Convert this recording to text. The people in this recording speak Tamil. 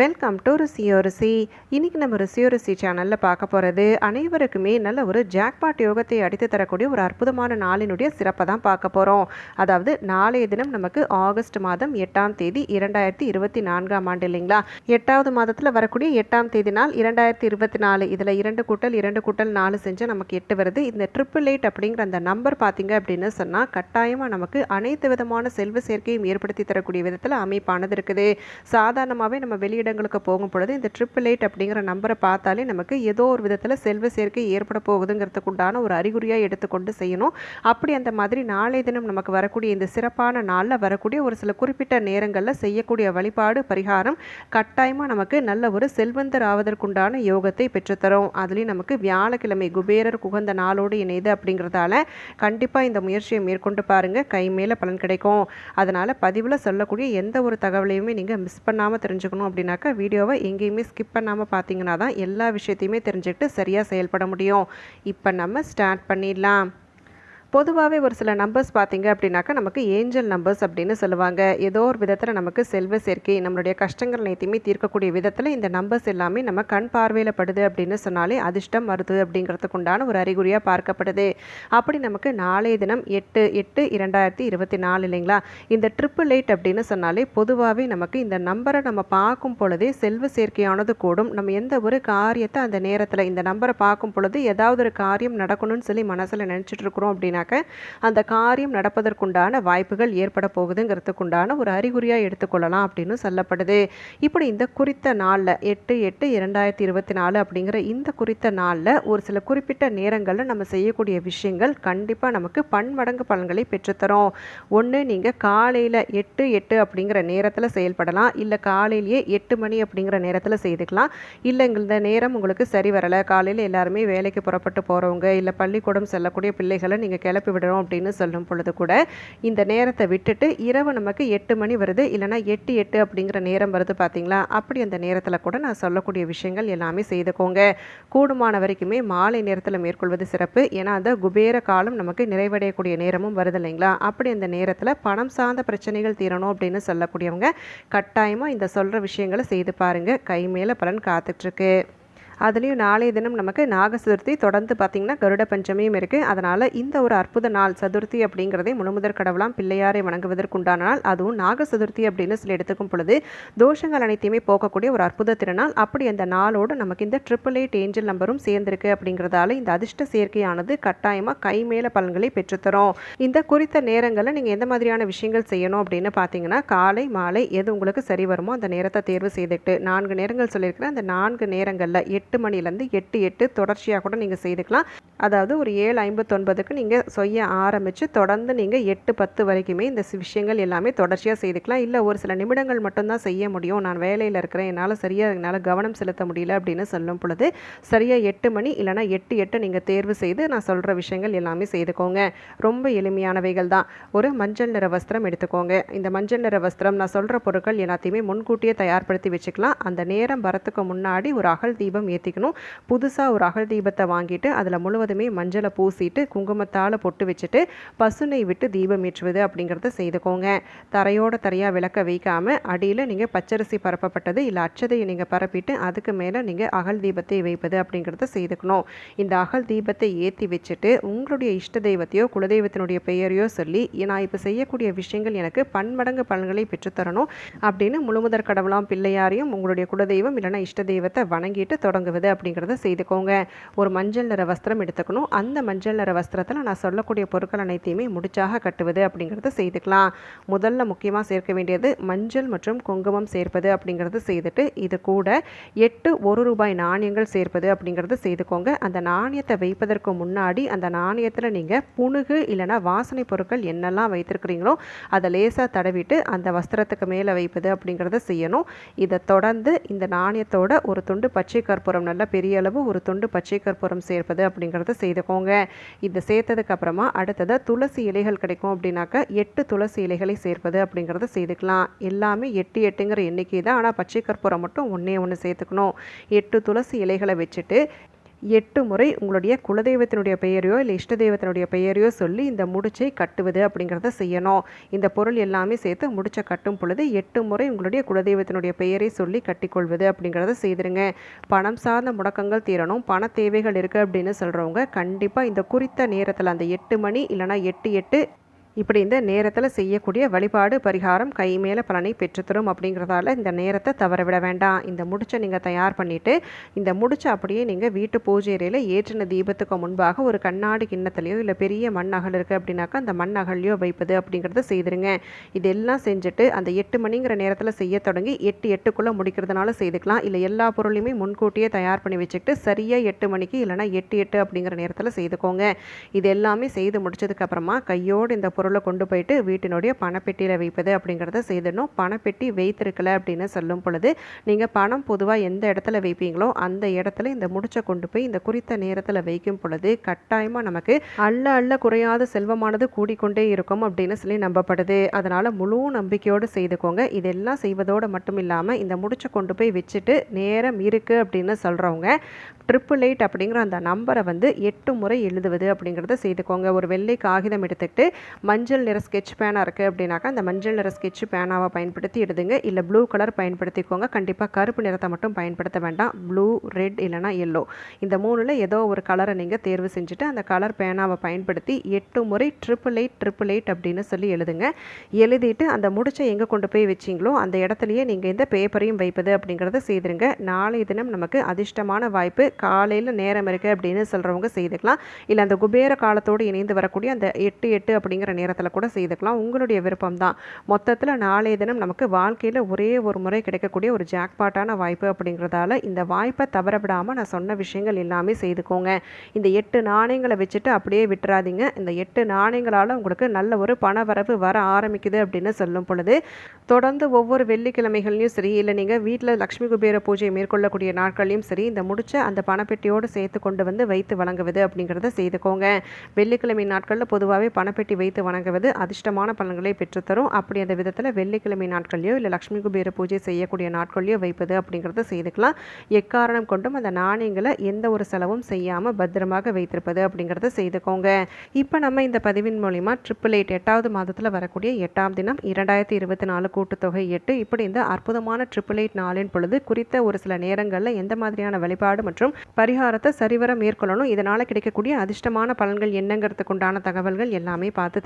வெல்கம் டு ருசியோ ருசி இன்றைக்கி நம்ம ருசியோ ருசி சேனலில் பார்க்க போகிறது அனைவருக்குமே நல்ல ஒரு ஜாக்பாட் யோகத்தை அடித்து தரக்கூடிய ஒரு அற்புதமான நாளினுடைய சிறப்பை தான் பார்க்க போகிறோம் அதாவது நாளைய தினம் நமக்கு ஆகஸ்ட் மாதம் எட்டாம் தேதி இரண்டாயிரத்தி இருபத்தி நான்காம் ஆண்டு இல்லைங்களா? எட்டாவது மாதத்தில் வரக்கூடிய எட்டாம் தேதி நாள் இரண்டாயிரத்தி இருபத்தி நாலு. இதில் இரண்டு கூட்டல் இரண்டு கூட்டல் நாலு செஞ்சு நமக்கு எட்டு வருது. இந்த ட்ரிபிள் எயிட் அப்படிங்கிற அந்த நம்பர் பார்த்தீங்க அப்படின்னு சொன்னால் கட்டாயமாக நமக்கு அனைத்து விதமான செல்வ சேர்க்கையும் ஏற்படுத்தி தரக்கூடிய விதத்தில் அமைப்பானது இருக்குது. சாதாரணமாகவே நம்ம இடங்களுக்கு போகும் பொழுது இந்த ட்ரிபிள் எயிட் அப்படிங்கிற நம்பரை பார்த்தாலே நமக்கு ஏதோ ஒரு விதத்தில் செல்வ சேர்க்கை ஏற்பட போகுதுங்கிறதுக்கு உண்டான ஒரு அறிகுறியாக எடுத்துக்கொண்டு செய்யணும். அப்படி அந்த மாதிரி நாளைய தினம் நமக்கு வரக்கூடிய இந்த சிறப்பான நாளில் வரக்கூடிய ஒரு சில குறிப்பிட்ட நேரங்களில் செய்யக்கூடிய வழிபாடு பரிகாரம் கட்டாயமாக நமக்கு நல்ல ஒரு செல்வந்தர் ஆவதற்குண்டான யோகத்தை பெற்றுத்தரும். அதுலேயும் நமக்கு வியாழக்கிழமை குபேரர் குகந்த நாளோடு இணைது அப்படிங்கிறதால கண்டிப்பாக இந்த முயற்சியை மேற்கொண்டு பாருங்கள் கை மேலே பலன் கிடைக்கும். அதனால் பதிவில் சொல்லக்கூடிய எந்த ஒரு தகவலையுமே நீங்கள் மிஸ் பண்ணாமல் தெரிஞ்சுக்கணும் அப்படின்னா அப்படின்னாக்கா வீடியோவை எங்கேயுமே ஸ்கிப் பண்ணாமல் பார்த்தீங்கன்னா தான் எல்லா விஷயத்தையுமே தெரிஞ்சுக்கிட்டு சரியாக செயல்பட முடியும். இப்போ நம்ம ஸ்டார்ட் பண்ணிடலாம். பொதுவாகவே ஒரு சில நம்பர்ஸ் பார்த்தீங்க அப்படின்னாக்கா நமக்கு ஏஞ்சல் நம்பர்ஸ் அப்படின்னு சொல்லுவாங்க. ஏதோ ஒரு விதத்தில் நமக்கு செல்வ சேர்க்கை நம்மளுடைய கஷ்டங்கள் அனைத்தையுமே தீர்க்கக்கூடிய விதத்தில் இந்த நம்பர்ஸ் எல்லாமே நம்ம கண் பார்வையில் படுது அப்படின்னு சொன்னாலே அதிர்ஷ்டம் வருது அப்படிங்கிறதுக்கு உண்டான ஒரு அறிகுறியாக பார்க்கப்படுது. அப்படி நமக்கு நாளைய தினம் எட்டு எட்டு இரண்டாயிரத்தி இருபத்தி நாலு இல்லைங்களா? இந்த ட்ரிப்பிள் எயிட் அப்படின்னு சொன்னாலே பொதுவாகவே நமக்கு இந்த நம்பரை நம்ம பார்க்கும் பொழுதே செல்வ சேர்க்கையானது கூடும். நம்ம எந்த ஒரு காரியத்தை அந்த நேரத்தில் இந்த நம்பரை பார்க்கும் பொழுது ஏதாவது ஒரு காரியம் நடக்கணும்னு சொல்லி மனசில் நினச்சிட்டு இருக்கிறோம் அப்படின்னாக்க அந்த காரியம் நடப்பதற்குண்டான வாய்ப்புகள் ஏற்பட போகுதுங்கிறதுக்குண்டான ஒரு அறிகுறியாக எடுத்துக்கொள்ளலாம் அப்படின்னு சொல்லப்படுது. இப்படி இந்த குறித்த நாளில் எட்டு எட்டு இரண்டாயிரத்தி இருபத்தி நாலு அப்படிங்கிற இந்த குறித்த நாளில் ஒரு சில குறிப்பிட்ட நேரங்களில் நம்ம செய்யக்கூடிய விஷயங்கள் கண்டிப்பாக நமக்கு பன்மடங்கு பலன்களை பெற்றுத்தரும். ஒன்று நீங்கள் காலையில் எட்டு எட்டு அப்படிங்கிற நேரத்தில் செயல்படலாம். இல்லை காலையிலேயே எட்டு மணி அப்படிங்கிற நேரத்தில் செய்துக்கலாம். இல்லை இந்த நேரம் உங்களுக்கு சரி வரலை. காலையில் எல்லாருமே வேலைக்கு புறப்பட்டு போகிறவங்க இல்லை பள்ளிக்கூடம் செல்லக்கூடிய பிள்ளைகளை நீங்கள் கிளப்பி விடுறோம் அப்படின்னு சொல்லும் பொழுது கூட இந்த நேரத்தை விட்டுட்டு இரவு நமக்கு எட்டு மணி வருது இல்லைனா எட்டு எட்டு அப்படிங்கிற நேரம் வருது பார்த்தீங்களா? அப்படி அந்த நேரத்தில் கூட நான் சொல்லக்கூடிய விஷயங்கள் எல்லாமே செய்துக்கோங்க. கூடுமான வரைக்குமே மாலை நேரத்தில் மேற்கொள்வது சிறப்பு. ஏன்னா அந்த குபேர காலம் நமக்கு நிறைவடையக்கூடிய நேரமும் வருது இல்லைங்களா? அப்படி அந்த நேரத்தில் பணம் சார்ந்த பிரச்சனைகள் தீரணும் அப்படின்னு சொல்லக்கூடியவங்க கட்டாயமாக இந்த சொல்கிற விஷயங்களை செய்து பாருங்கள் கை மேலே பலன் காத்துட்ருக்கு அதுலேயும் நாளைய தினம் நமக்கு நாக சதுர்த்தி தொடர்ந்து பார்த்திங்கன்னா கருட பஞ்சமியும் இருக்குது அதனால் இந்த ஒரு அற்புத நாள் சதுர்த்தி அப்படிங்கிறதே முழுமுதற் கடவுளாம் பிள்ளையாரை வணங்குவதற்குண்டான நாள். அதுவும் நாக சதுர்த்தி அப்படின்னு சொல்லி எடுத்துக்கும் பொழுது தோஷங்கள் அனைத்தையுமே போக்கக்கூடிய ஒரு அற்புத திருநாள். அப்படி அந்த நாளோடு நமக்கு இந்த ட்ரிபிள் எயிட் ஏஞ்சல் நம்பரும் சேர்ந்திருக்கு அப்படிங்கிறதால இந்த அதிர்ஷ்ட சேர்க்கையானது கட்டாயமாக கைமேல பலன்களை பெற்றுத்தரும். இந்த குறித்த நேரங்களில் நீங்கள் எந்த மாதிரியான விஷயங்கள் செய்யணும் அப்படின்னு பார்த்தீங்கன்னா காலை மாலை எது உங்களுக்கு சரி வருமோ அந்த நேரத்தை தேர்வு செய்துக்கிட்டு நான்கு நேரங்கள் சொல்லியிருக்கிறேன். அந்த நான்கு நேரங்களில் எட்டு எட்டு மணிலேருந்து எட்டு எட்டு தொடர்ச்சியாக கூட நீங்கள் செய்துக்கலாம். அதாவது ஒரு ஏழு ஐம்பத்தொன்பதுக்கு நீங்கள் செய்ய ஆரம்பித்து தொடர்ந்து நீங்கள் எட்டு பத்து வரைக்குமே இந்த விஷயங்கள் எல்லாமே தொடர்ச்சியாக செய்துக்கலாம். இல்லை ஒரு சில நிமிடங்கள் மட்டும்தான் செய்ய முடியும். நான் வேலையில் இருக்கிறேன் என்னால் சரியாக என்னால் கவனம் செலுத்த முடியல அப்படின்னு சொல்லும் பொழுது சரியாக எட்டு மணி இல்லைனா எட்டு எட்டு நீங்கள் தேர்வு செய்து நான் சொல்கிற விஷயங்கள் எல்லாமே செய்துக்கோங்க. ரொம்ப எளிமையானவைகள் தான். ஒரு மஞ்சள் நிற வஸ்திரம் எடுத்துக்கோங்க. இந்த மஞ்சள் நிற வஸ்திரம் நான் சொல்கிற பொருட்கள் எல்லாத்தையுமே முன்கூட்டியே தயார்படுத்தி வச்சுக்கலாம். அந்த நேரம் வரத்துக்கு முன்னாடி ஒரு அகல் தீபம் ஏற்றிக்கணும் புதுசாக ஒரு அகல் தீபத்தை வாங்கிட்டு அதில் முழுவதுமே மஞ்சளை பூசிட்டு குங்குமத்தால் பொட்டு வச்சுட்டு பசுனை விட்டு தீபம் ஏற்றுவது அப்படிங்கிறத செய்துக்கோங்க. தரையோட தரையாக விளக்க வைக்காமல் அடியில் நீங்கள் பச்சரிசி பரப்பப்பட்டது இல்லை அச்சதையை நீங்கள் பரப்பிட்டு அதுக்கு மேலே நீங்கள் அகல் தீபத்தை வைப்பது அப்படிங்கிறத செய்துக்கணும். இந்த அகல் தீபத்தை ஏற்றி வச்சுட்டு உங்களுடைய இஷ்ட தெய்வத்தையோ குலதெய்வத்தினுடைய பெயரையோ சொல்லி நான் இப்போ செய்யக்கூடிய விஷயங்கள் எனக்கு பன்மடங்கு பலன்களை பெற்றுத்தரணும் அப்படின்னு முழுமுதற் கடவுளாம் பிள்ளையாரையும் உங்களுடைய குலதெய்வம் இல்லைன்னா இஷ்ட தெய்வத்தை வணங்கிட்டு தொடங்குவது அப்படிங்கிறத செய்துக்கோங்க. ஒரு மஞ்சள் நிற வஸ்திரம் எடுத்துக்கணும். அந்த மஞ்சள் நிற வஸ்திரத்தில் நான் சொல்லக்கூடிய பொருட்கள் அனைத்தையுமே முடிச்சாக கட்டுவது அப்படிங்கிறத செய்துக்கலாம். முதல்ல முக்கியமாக சேர்க்க வேண்டியது மஞ்சள் மற்றும் குங்குமம் சேர்ப்பது அப்படிங்கிறது செய்துட்டு இது கூட எட்டு ஒரு ரூபாய் நாணயங்கள் சேர்ப்பது அப்படிங்கிறது செய்துக்கோங்க. அந்த நாணயத்தை வைப்பதற்கு முன்னாடி அந்த நாணயத்தில் நீங்கள் புணுகு இல்லைன்னா வாசனை பொருட்கள் என்னெல்லாம் வைத்திருக்கிறீங்களோ அதை லேசாக தடவிட்டு அந்த வஸ்திரத்துக்கு மேலே வைப்பது அப்படிங்கிறத செய்யணும். இதை தொடர்ந்து இந்த நாணயத்தோட ஒரு துண்டு பச்சை கற்பூரம் நல்ல பெரிய அளவு ஒரு துண்டு பச்சை கற்பூரம் சேர்ப்பது அப்படிங்கிறத செய்துக்கோங்க. இந்த சேர்த்ததுக்கு அப்புறமா துளசி இலைகள் கிடைக்கும் அப்படின்னாக்கா எட்டு துளசி இலைகளை சேர்ப்பது அப்படிங்கிறத செய்துக்கலாம். எல்லாமே எட்டு எட்டுங்கிற எண்ணிக்கை தான் ஆனால் பச்சை கற்பூரம் மட்டும் ஒன்றே ஒன்று சேர்த்துக்கணும். எட்டு துளசி இலைகளை வச்சுட்டு எட்டு முறை உங்களுடைய குலதெய்வத்தினுடைய பெயரையோ இல்லை இஷ்ட தெய்வத்தினுடைய பெயரையோ சொல்லி இந்த முடிச்சை கட்டுவது அப்படிங்கிறத செய்யணும். இந்த பொருள் எல்லாமே சேர்த்து முடிச்சை கட்டும் பொழுது எட்டு முறை உங்களுடைய குலதெய்வத்தினுடைய பெயரை சொல்லி கட்டிக்கொள்வது அப்படிங்கிறத செய்திருங்க. பணம் சார்ந்த முடக்கங்கள் தீரணும். பண தேவைகள் இருக்குது அப்படின்னு சொல்கிறவங்க கண்டிப்பாக இந்த குறித்த நேரத்தில் அந்த எட்டு மணி இல்லைனா எட்டு எட்டு இப்படி இந்த நேரத்தில் செய்யக்கூடிய வழிபாடு பரிகாரம் கை மேலே பலனை பெற்றுத்தரும் அப்படிங்கிறதால இந்த நேரத்தை தவற விட வேண்டாம். இந்த முடிச்சை நீங்கள் தயார் பண்ணிவிட்டு இந்த முடிச்சை அப்படியே நீங்கள் வீட்டு பூஜை அறையில் ஏற்றின தீபத்துக்கு முன்பாக ஒரு கண்ணாடி கிண்ணத்துலையோ இல்லை பெரிய மண் அகல் இருக்குது அப்படின்னாக்கா அந்த மண் அகல்லையோ வைப்பது அப்படிங்கிறத செய்திருங்க. இதெல்லாம் செஞ்சுட்டு அந்த எட்டு மணிங்கிற நேரத்தில் செய்ய தொடங்கி எட்டு எட்டுக்குள்ளே முடிக்கிறதுனால செய்துக்கலாம். இல்லை எல்லா பொருளையுமே முன்கூட்டியே தயார் பண்ணி வச்சுக்கிட்டு சரியாக எட்டு மணிக்கு இல்லைனா எட்டு எட்டு அப்படிங்கிற நேரத்தில் செய்துக்கோங்க. இது எல்லாமே செய்து முடிச்சதுக்கப்புறமா கையோடு இந்த பொருள் கொண்டு போயிட்டு வீட்டினுடைய பணப்பெட்டியில் வைப்பது அப்படிங்கிறத செய்திடணும். பணப்பெட்டி வைத்திருக்கல அப்படின்னு சொல்லும் பொழுது நீங்கள் பணம் பொதுவாக எந்த இடத்துல வைப்பீங்களோ அந்த இடத்துல இந்த முடிச்சை கொண்டு போய் இந்த குறித்த நேரத்தில் வைக்கும் பொழுது கட்டாயமாக நமக்கு அள்ள அள்ள குறையாத செல்வமானது கூடிக்கொண்டே இருக்கும் அப்படின்னு சொல்லி நம்பப்படுது. அதனால் முழு நம்பிக்கையோடு செய்துக்கோங்க. இதெல்லாம் செய்வதோடு மட்டும் இல்லாமல் இந்த முடிச்சை கொண்டு போய் வச்சுட்டு நேரம் இருக்குது அப்படின்னு சொல்கிறவங்க ட்ரிபிள் எயிட் அப்படிங்கிற அந்த நம்பரை வந்து எட்டு முறை எழுதுவது அப்படிங்கிறத செய்துக்கோங்க. ஒரு வெள்ளை காகிதம் எடுத்துக்கிட்டு மஞ்சள் நிற ஸ்கெட்ச் பேனா இருக்குது அப்படின்னாக்கா அந்த மஞ்சள் நிற ஸ்கெட்ச் பேனாவை பயன்படுத்தி எடுதுங்க இல்லை ப்ளூ கலர் பயன்படுத்திக்கோங்க. கண்டிப்பாக கருப்பு நிறத்தை மட்டும் பயன்படுத்த வேண்டாம். ப்ளூ ரெட் இல்லைனா எல்லோ இந்த மூணில் ஏதோ ஒரு கலரை நீங்கள் தேர்வு செஞ்சுட்டு அந்த கலர் பேனாவை பயன்படுத்தி எட்டு முறை ட்ரிபிள் எயிட் ட்ரிபிள் எயிட் அப்படின்னு சொல்லி எழுதுங்க. எழுதிட்டு அந்த முடிச்சை எங்கே கொண்டு போய் வச்சிங்களோ அந்த இடத்துலையே நீங்கள் இந்த பேப்பரையும் வைப்பது அப்படிங்கிறத செய்திருங்க. நாளைய தினம் நமக்கு அதிர்ஷ்டமான வாய்ப்பு காலையில் நேரம் இருக்குது அப்படின்னு சொல்கிறவங்க செய்துக்கலாம். இல்லை அந்த குபேர காலத்தோடு இணைந்து வரக்கூடிய அந்த எட்டு எட்டு அப்படிங்கிற நேரத்தில் கூட செய்துக்கலாம். உங்களுடைய விருப்பம் தான் மொத்தத்தில் நாளைய தினம் நமக்கு வாழ்க்கையில் ஒரே ஒரு முறை கிடைக்கக்கூடிய ஒரு ஜாக்பாட்டான வாய்ப்பு அப்படிங்கிறதால இந்த வாய்ப்பை தவற விடாமல் நான் சொன்ன விஷயங்கள் எல்லாமே செய்துக்கோங்க. இந்த எட்டு நாணயங்களை வச்சுட்டு அப்படியே விட்டுறாதீங்க. இந்த எட்டு நாணயங்களால் உங்களுக்கு நல்ல ஒரு பண வரவு வர ஆரம்பிக்குது அப்படின்னு சொல்லும் பொழுது தொடர்ந்து ஒவ்வொரு வெள்ளிக்கிழமைகள்லையும் சரி இல்லை நீங்கள் வீட்டில் லக்ஷ்மி குபேர பூஜை மேற்கொள்ளக்கூடிய நாட்கள்லையும் சரி இந்த முடிச்ச அந்த பணப்பெட்டியோடு சேர்த்து கொண்டு வந்து வைத்து வழங்குவது அப்படிங்கிறத செய்துக்கோங்க. வெள்ளிக்கிழமை நாட்களில் பொதுவாகவே பணப்பெட்டி வைத்து வணங்குவது அதிர்ஷ்டமான பலன்களை பெற்றுத்தரும். அப்படி அந்த விதத்தில் வெள்ளிக்கிழமை நாட்கள்லையோ இல்லை லக்ஷ்மி குபேர பூஜை செய்யக்கூடிய நாட்கள்லையோ வைப்பது அப்படிங்கிறத செய்துக்கலாம். எக்காரணம் கொண்டும் அந்த நாணயங்களை எந்த ஒரு செலவும் செய்யாமல் பத்திரமாக வைத்திருப்பது அப்படிங்கிறத செய்துக்கோங்க. இப்போ நம்ம இந்த பதிவின் மூலிமா ட்ரிபிள் எயிட் எட்டாவது மாதத்தில் வரக்கூடிய எட்டாம் தினம் இரண்டாயிரத்தி இருபத்தி நாலு கூட்டுத்தொகை எட்டு இப்படி இந்த அற்புதமான ட்ரிபிள் எயிட் நாளின் பொழுது குறித்த ஒரு சில நேரங்களில் எந்த மாதிரியான வழிபாடு மற்றும் பரிகாரத்தை சரிவர மேற்கொள்ளணும் இதனால் கிடைக்கக்கூடிய அதிர்ஷ்டமான பலன்கள் என்னங்கிறதுக்குண்டான தகவல்கள் எல்லாமே பார்த்து